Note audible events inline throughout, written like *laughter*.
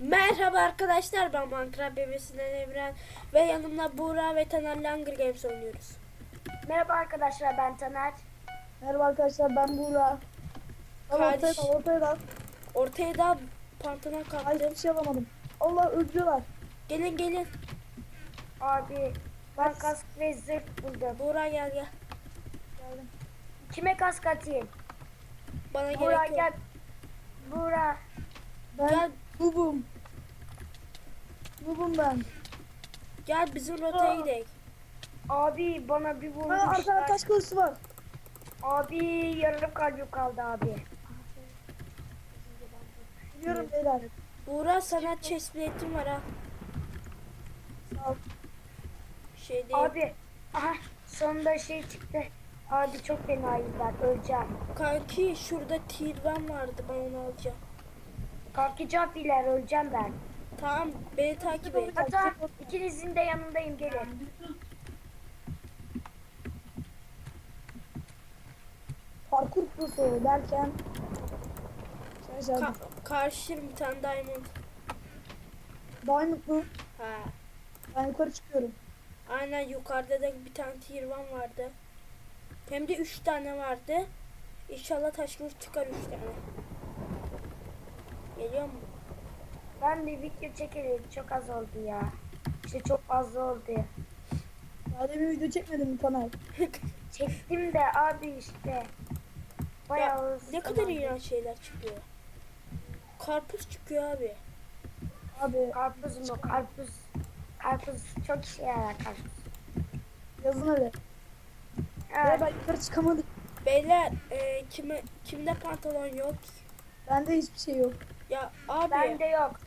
Merhaba arkadaşlar ben Minecraft bebesinden Evren ve yanımda Buğra ve Taner Hunger Games oynuyoruz. Merhaba arkadaşlar ben Taner. Merhaba arkadaşlar ben Buğra. Ortaya Kardeş. dal ortaya dal. Ortaya da pantolon Ay kaptım. bir şey alamadım. Allah öldürüyorlar. Gelin gelin. Abi ben kask ve zırh buldum. Buğra gel gel. Geldim. Kime kask atayım? Bana Buğra gerek yok. gel. Buğra. Ben Gel noobum. Noobum ben. gel bizim rotaya Aa. gidelim. Abi bana bir Ha, arkada vurmuşlar. taş kılıçı var. Abi yarım kalbim kaldı abi. Biliyorum beyler. Buğra sana chest plate'im var ha. Sağ ol. Şey değil. Abi. Aha sonunda şey çıktı. Abi çok fena yıllar öleceğim. Kanki şurada tirvan vardı ben onu alacağım. Kalkacağım filer öleceğim ben. Tamam beni takip et. Hatta ikinizin de yanındayım gelin. Parkur prosu derken. Ka- karşı bir tane diamond. Diamond mı? Ha. Ben yukarı çıkıyorum. Aynen yukarıda da bir tane tirvan vardı. Hem de üç tane vardı. İnşallah taş çıkar üç tane. Geliyor mu? Ben de video çekelim çok az oldu ya. İşte çok fazla oldu. Daha demin video çekmedim mi Taner? *laughs* Çektim de abi işte. Bayağı Ya, ne kadar iğrenç şeyler çıkıyor. Karpuz çıkıyor abi. Abi Karpuz mu? Karpuz. Karpuz çok işe yarar karpuz. yazın öyle. Ya Evet. ben yukarı çıkamadım. Beyler e, kime, kimde pantolon yok? Bende hiçbir şey yok. Ya abi Bende yok.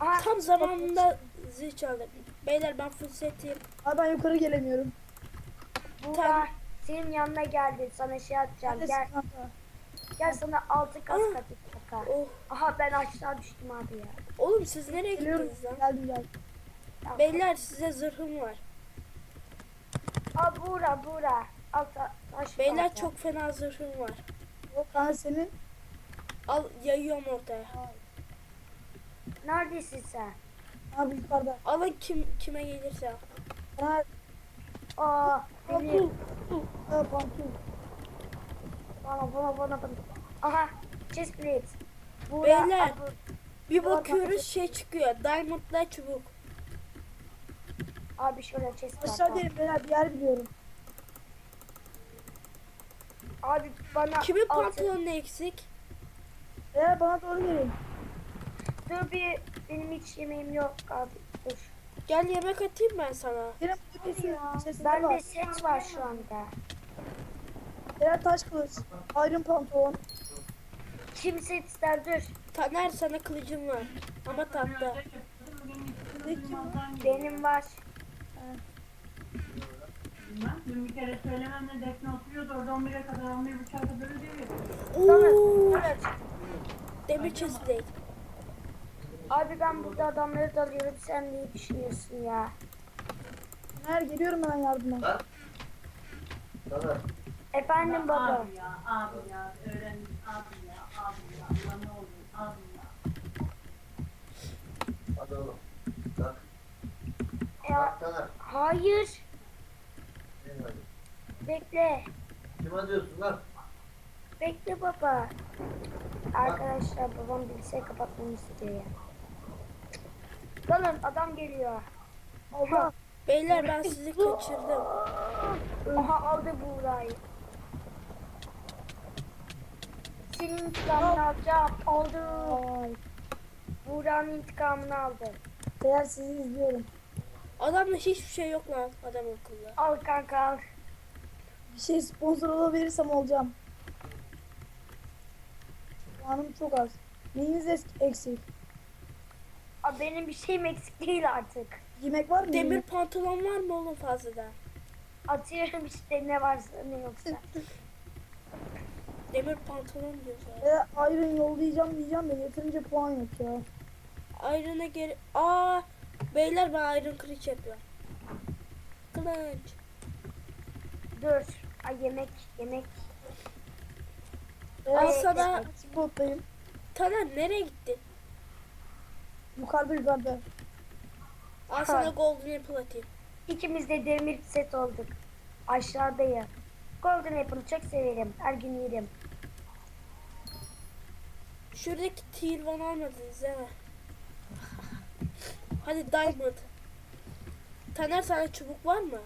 Aha, tam zamanında zil çaldı. Beyler ben full setim. Abi ben yukarı gelemiyorum. Buğra Tamam. senin yanına geldi. Sana şey atacağım. Neredesin Gel, kanka? gel sana altı kask Aa. atayım. kanka. Oh. Aha ben aşağı düştüm abi ya. Oğlum siz nereye Geliyorum. gittiniz lan? Geldim geldim. Tamam. Beyler size zırhım var. Aa Buğra Buğra. Alta taş Beyler çok fena zırhım var. O kanka senin. Al yayıyorum ortaya. Neredesin sen? Abi yukarıda. Alın kim kime gelirse. Taner. Aa benim. Ha pantul. Bana bana bana bana. Aha chest plate. Buğra, Beyler. aa, Bir bakıyoruz şey çıkıyor. Diamond'la çubuk. Abi şöyle chest var. Aşağı değilim beyler bir yer biliyorum. Abi bana Kimin pantolonu eksik? Beyler bana doğru gelin. Dur bir benim hiç yemeğim yok abi. Dur. Gel yemek atayım ben sana. Sesler Bende var. set var şu anda. Beyler taş kılıç. Iron pantolon. Kim set ister dur. Taner sana kılıcım var. Ama tatlı. Peki mi? Benim var. Bilmem. Dün bir kere söylememle Defne oturuyordu orada 11'e kadar 11.30'a kadar ödevi. Oo, Evet. demir chestplate. Abi ben burada adamları dalıyorum. Sen ne düşünüyorsun ya? Taner geliyorum ben yardıma. Efendim baba. Abi ya, abi ya, öğren, abi ya, abi ya, Allah ne olur, abi ya. Hadi oğlum. Kalk. Ya, Kalk Taner. hayır. Hadi. Bekle. Kim arıyorsun lan? Bekle baba. Arkadaşlar babam bilgisayarı kapatmamı istiyor ya. Dalın adam geliyor. Allah. Beyler ben sizi kaçırdım. Aha aldı Buğra'yı. Senin intikamını alacağım. Aldı. Ay. Buğra'nın intikamını aldı. Beyler sizi izliyorum. Adamda hiçbir şey yok lan adam akıllı. Al kanka al. Bir şey sponsor olabilirsem olacağım. Puanım çok az. Neyiniz eksik? Benim bir şeyim eksik değil artık. Yemek var mı? Demir pantolon var mı oğlum fazladan? Atıyorum işte ne varsa ne yoksa. *laughs* Demir pantolon diyoruz abi. Beyler Iron yollayacağım diyeceğim de yeterince puan yok ya. Iron'a geri... Aa, beyler ben iron kılıç yapıyorum. Kılıç. Dur. Ay yemek yemek. Beyler Al sana- Spottayım. Taner nereye gittin? Yukarıda yukarıda. Al sana golden apple atayım. İkimiz de demir set olduk. Aşağıdayım. Golden Apple'ı çok severim. Her gün yerim. Şuradaki tier one almadınız değil mi? Hadi diamond. Taner sana çubuk var mı?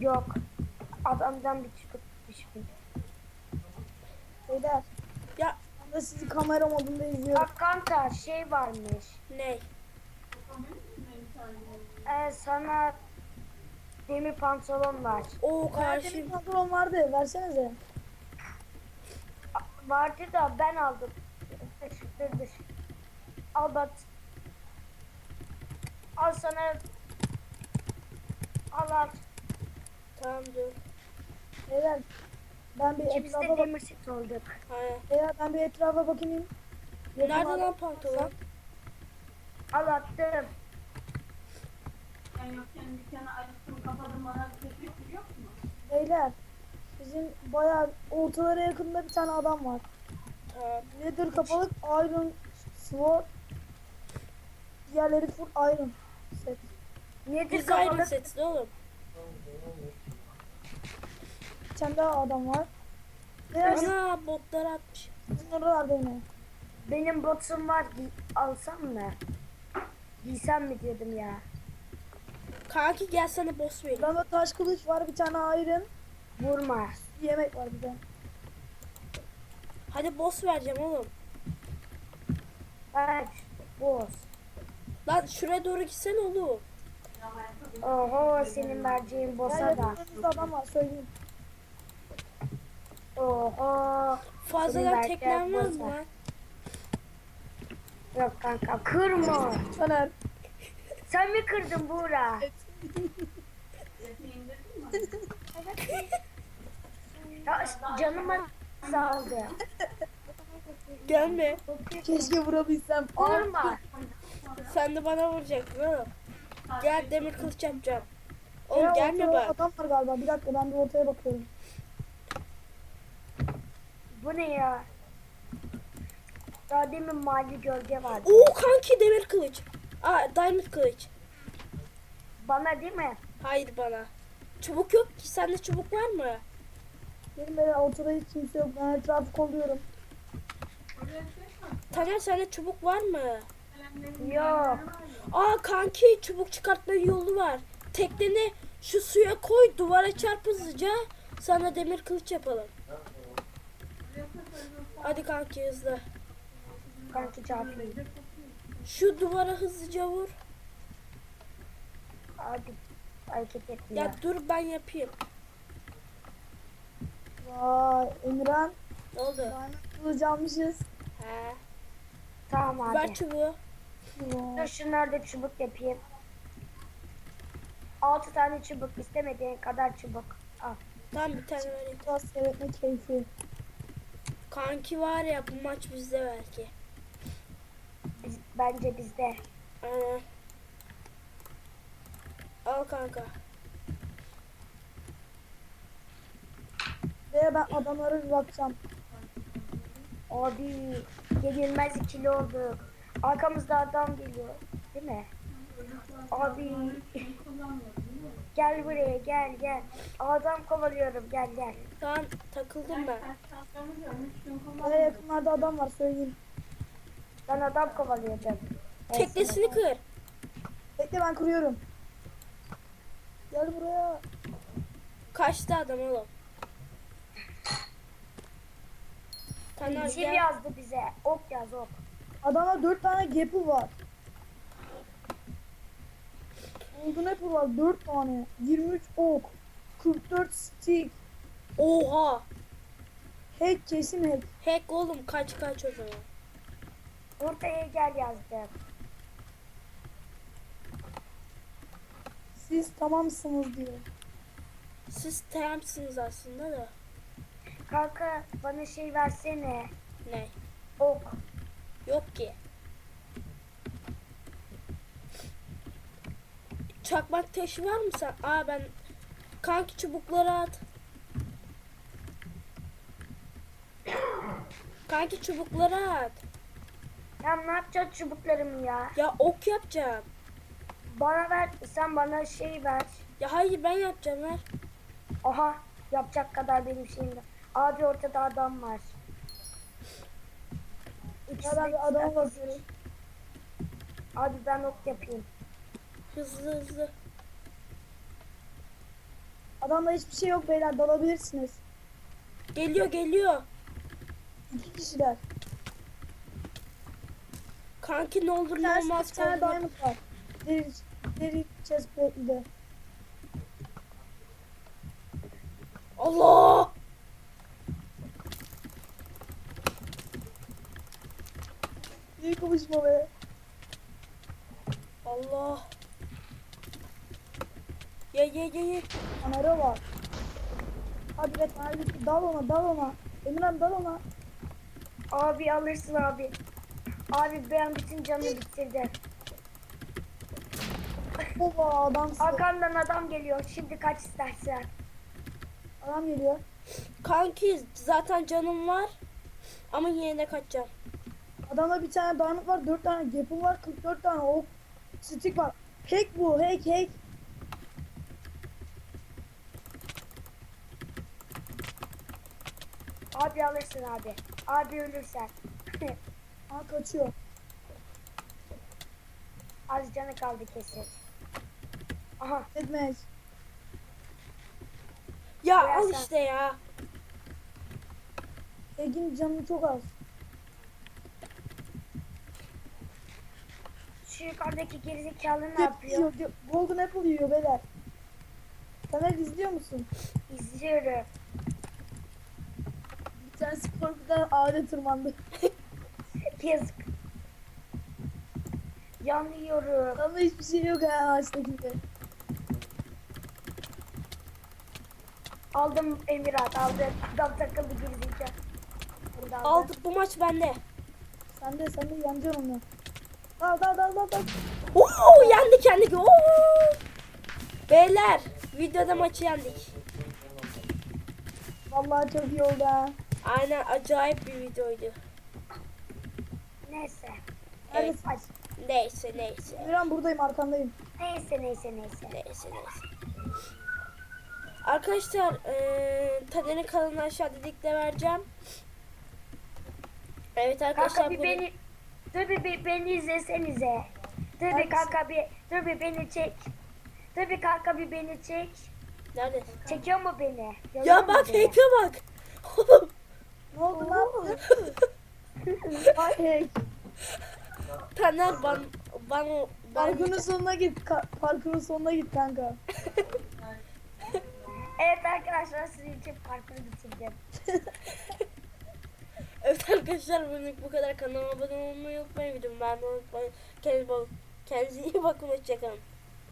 Yok. Adamdan bir çıkıp düşmüş. Beyler. De sizi kamera modunda izliyorum. Bak kanka şey varmış. ne? Ee, sana demir pantolon var. Oo Benim karşım. pantolon vardı. Versenize. Vardı da ben aldım. Dur dur. Al bak. Al sana. Al al. Tamam dur. Beyler. Ben bir İkimiz de etrafa bak. demir set olduk. Aynen. Beyler ben bir etrafa bakayım. Nerede Yakınlarda- lan pantolon? Al attım. Ben yokken dükkanı açtım kapadım bana bir teklif yok mu? Beyler. Bizim bayağı ortalara yakında bir tane adam var. Tamam. Nether kapalık Iron Sword. Diğerleri full Iron set. Nedir Biz ayrı kapalı? setli oğlum. Tane daha adam var. Beyler Ana botları atmış. oralarda yine. Benim botum var. Giy- alsam mı? Giysem mi diyordum ya. Kanki gel sana boss vereyim. Bende taş kılıç var bir tane Iron. Vurma. Yemek var bir de. Hadi boss vereceğim oğlum. Evet. Boz. Lan şuraya doğru gitsen oğlum. Oho senin vereceğin bossa Beyler da. önünüzde adam var söyleyeyim. Oho. Fazladan mı var. lan? Yok kanka kırma. Caner. Sen mi kırdın Buğra? Ya canıma saldı. Gelme. Keşke vurabilsem. Vurma. Sen de bana vuracaksın oğlum. Gel demir kılıç yapacağım. Oğlum Ya, gelme bak. Adam var galiba. Bir dakika ben bir ortaya bakıyorum. Bu ne ya? Daha demin mavi gölge vardı. Oo kanki demir kılıç. Aa diamond kılıç. Bana değil mi? Hayır bana. Çubuk yok ki. Sende çubuk var mı? Benim böyle ortada hiç kimse yok. Ben etrafı kolluyorum. Taner sende çubuk var mı? Yok. Aa kanki çubuk çıkartma yolu var. Tekneni şu suya koy duvara çarp hızlıca. Sana demir kılıç yapalım. Hadi kanki hızlı. Kanki çarpıyor. Şu duvara hızlıca vur. Hadi hareket etmiyor. Ya dur ben yapayım. Vay Emirhan. Ne oldu? Almışız. He. Tamam Ver hadi. çubuğu. Dur Vay. şunları da çubuk yapayım. Altı tane çubuk istemediğin kadar çubuk. Al. Tamam bir tane vereyim. Biraz seyretme keyfi. Kanki var ya bu maç bizde belki. Biz, bence bizde. Aynen. Al kanka. Ve ben adamlara bir bakacağım. Abi yenilmez ikili olduk. Arkamızda adam geliyor. Değil mi? Abi gel buraya gel gel. Adam kovalıyorum gel gel. Tamam takıldım ben. Baya yakınlarda adam var söyleyeyim. Ben adam kovalıyordum. Teknesini kır. Bekle ben kuruyorum. Gel buraya. Kaçtı adam oğlum. Taner gel. yazdı bize. Ok yaz ok. Adamda 4 tane gapple var. Golden apple var 4 tane. 23 ok. 44 stick. Oha. Hack kesin hack. Hack oğlum kaç kaç o zaman. Ortaya gel yazdı. Siz tamamsınız diyor. Siz temsiniz aslında da. Kanka bana şey versene. Ne? Ok. Yok ki. Çakmak taşı var mı sen? Aa ben kanki çubukları at. Kanki çubukları at. Ya ne yapacaksın çubuklarımı ya? Ya ok yapacağım. Bana ver, sen bana şey ver. Ya hayır ben yapacağım ver. Aha, yapacak kadar benim şeyim var. Abi ortada adam var. Ben bir adama bakıyorum. Abi ben ok yapayım. Hızlı hızlı. Adamda hiçbir şey yok beyler dalabilirsiniz. Geliyor geliyor. İki kişiler. Kanki ne olur ne olmaz. bir tane diamond var. Deri, deri chestplate'de. Allah! İyi konuşma be. Allah. Ye ye ye ye. Kamera var. Hadi be hadi dal ona dal ona. Emirhan dal ona. Abi alırsın abi. Abi ben bütün canını bitirdim. Baba adamsın. Arkamdan adam geliyor. Şimdi kaç istersen. Adam geliyor. Kanki zaten canım var. Ama yine de kaçacağım. Adamda bir tane diamond var, dört tane gap'ım var, 44 tane ok, stick var. Hack bu, hack hack. Abi alırsın abi. Abi ölürsen. *laughs* Aa kaçıyor. Az canı kaldı kesin. Aha. Etmez. Ya Veya al işte ya. Hack'in canı çok az. Şu yukarıdaki gerizekalı ne yapıyor? Golden apple yiyor beyler. Taner izliyor musun? İzliyorum. Bir tanesi korkudan ağaca tırmandı. *laughs* Yazık. Yanıyorum. Ama hiçbir şey yok ha ağaçtakinde. Aldım Emirat aldım. Adam takıldı gerizekalı. Bunu da aldım. Aldık bu maç bende. Sen de sen de yanacaksın onu. Dal dal dal dal dal. Oo yendik yendik. Oo. Beyler videoda maçı yendik. Vallahi çok iyi oldu ha. Aynen acayip bir videoydu. Neyse. Evet. Ay, Neyse neyse. Emirhan buradayım arkandayım. Neyse neyse neyse. Neyse neyse. Arkadaşlar eee Taner'in kanalını aşağıda linkle vereceğim. Evet arkadaşlar Kanka bir bunu- beni Dur bir, bir beni izlesenize. Dur bir Hangisi? kanka bir dur bir beni çek. Dur bir kanka bir beni çek. Nerede? Çekiyor mu beni? Görüyor *laughs* Ya bak beni? bak. Oğlum. Ne oldu lan? Ay. Taner ban ban ban Parkurun sonuna git. Ka- parkurun sonuna git kanka. *laughs* Evet arkadaşlar sizin için parkuru bitirdim. *laughs* Evet arkadaşlar bugünlük bu kadar kanalıma abone olmayı unutmayın videomu beğenmeyi unutmayın kendinize, bak- kendinize iyi bakın hoşçakalın